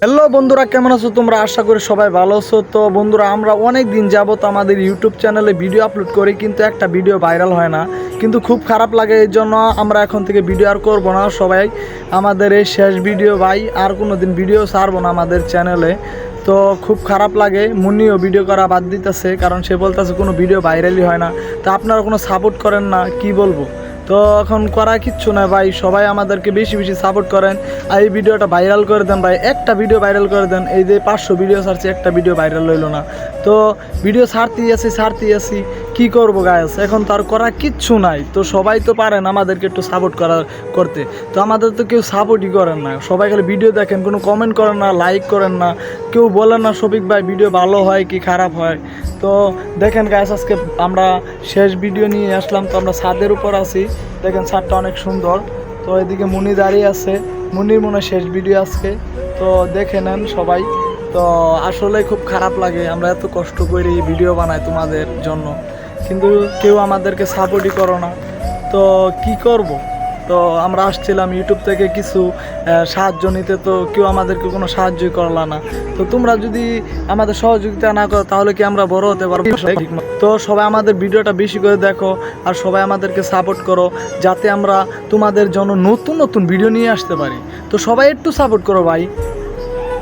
Hello বন্ধুরা, কেমন আছো তোমরা? আশা করি সবাই ভালো আছো। তো বন্ধুরা, আমরা অনেক দিন যাবত আমাদের ইউটিউব চ্যানেলে ভিডিও আপলোড করি, কিন্তু একটা ভিডিও ভাইরাল হয় না। কিন্তু খুব খারাপ লাগে, এই জন্য আমরা এখন থেকে ভিডিও আর করব না সবাই। আমাদের এই শেষ ভিডিও ভাই, আর কোনো দিন ভিডিও ছাড়বো না আমাদের চ্যানেলে তো খুব খারাপ লাগে, মুন্নিও ভিডিও করা বাদ দিতেছে, কারণ সে বলতেছে কোনো ভিডিও ভাইরালই হয় না। তো আপনারা কোনো সাপোর্ট করেন না, কি বলব? তো এখন করা কিচ্ছু না ভাই, সবাই আমাদেরকে বেশি বেশি সাপোর্ট করেন। আর এই ভিডিওটা ভাইরাল করে দেন ভাই, একটা ভিডিও ভাইরাল করে দেন। এই যে পাঁচশো ভিডিও ছাড়ছে, একটা ভিডিও ভাইরাল হইল না। তো ভিডিও ছাড়তেই আছি ছাড়তেই আছি। কি করব গায়েস এখন তার করা কিচ্ছু নাই। তো সবাই তো পারেন আমাদেরকে একটু সাপোর্ট করা, করতে। তো আমাদের তো কেউ সাপোর্টই করেন না। সবাই খালি ভিডিও দেখেন, কোনো কমেন্ট করেন না লাইক করেন না। কেউ বলেন না, শফিক ভাই ভিডিও ভালো হয় কি খারাপ হয়? তো দেখেন গাছ আজকে আমরা শেষ ভিডিও নিয়ে আসলাম। তো আমরা ছাদের উপর আছি। দেখেন ছাদটা অনেক সুন্দর। তো এদিকে মুনি দাঁড়িয়ে আছে। মুনির মনে শেষ ভিডিও আজকে। তো দেখে নেন সবাই। তো আসলে খুব খারাপ লাগে, আমরা এত কষ্ট করে ভিডিও বানাই তোমাদের জন্য। কিন্তু কেউ আমাদেরকে সাপোর্টই করো না। তো কি করব? তো আমরা আসছিলাম ইউটিউব থেকে কিছু সাহায্য নিতে, তো কেউ আমাদেরকে কোনো সাহায্যই করলা না। তো তোমরা যদি আমাদের সহযোগিতা না করো, তাহলে কি আমরা বড় হতে পারব? তো সবাই আমাদের ভিডিওটা বেশি করে দেখো, আর সবাই আমাদেরকে সাপোর্ট করো, যাতে আমরা তোমাদের জন্য নতুন নতুন ভিডিও নিয়ে আসতে পারি। তো সবাই একটু সাপোর্ট করো ভাই।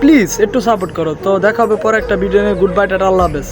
প্লিজ একটু সাপোর্ট করো। তো দেখা হবে পরে একটা ভিডিও নিয়ে। গুড বাই টাটা, আল্লাহ হাফেজ।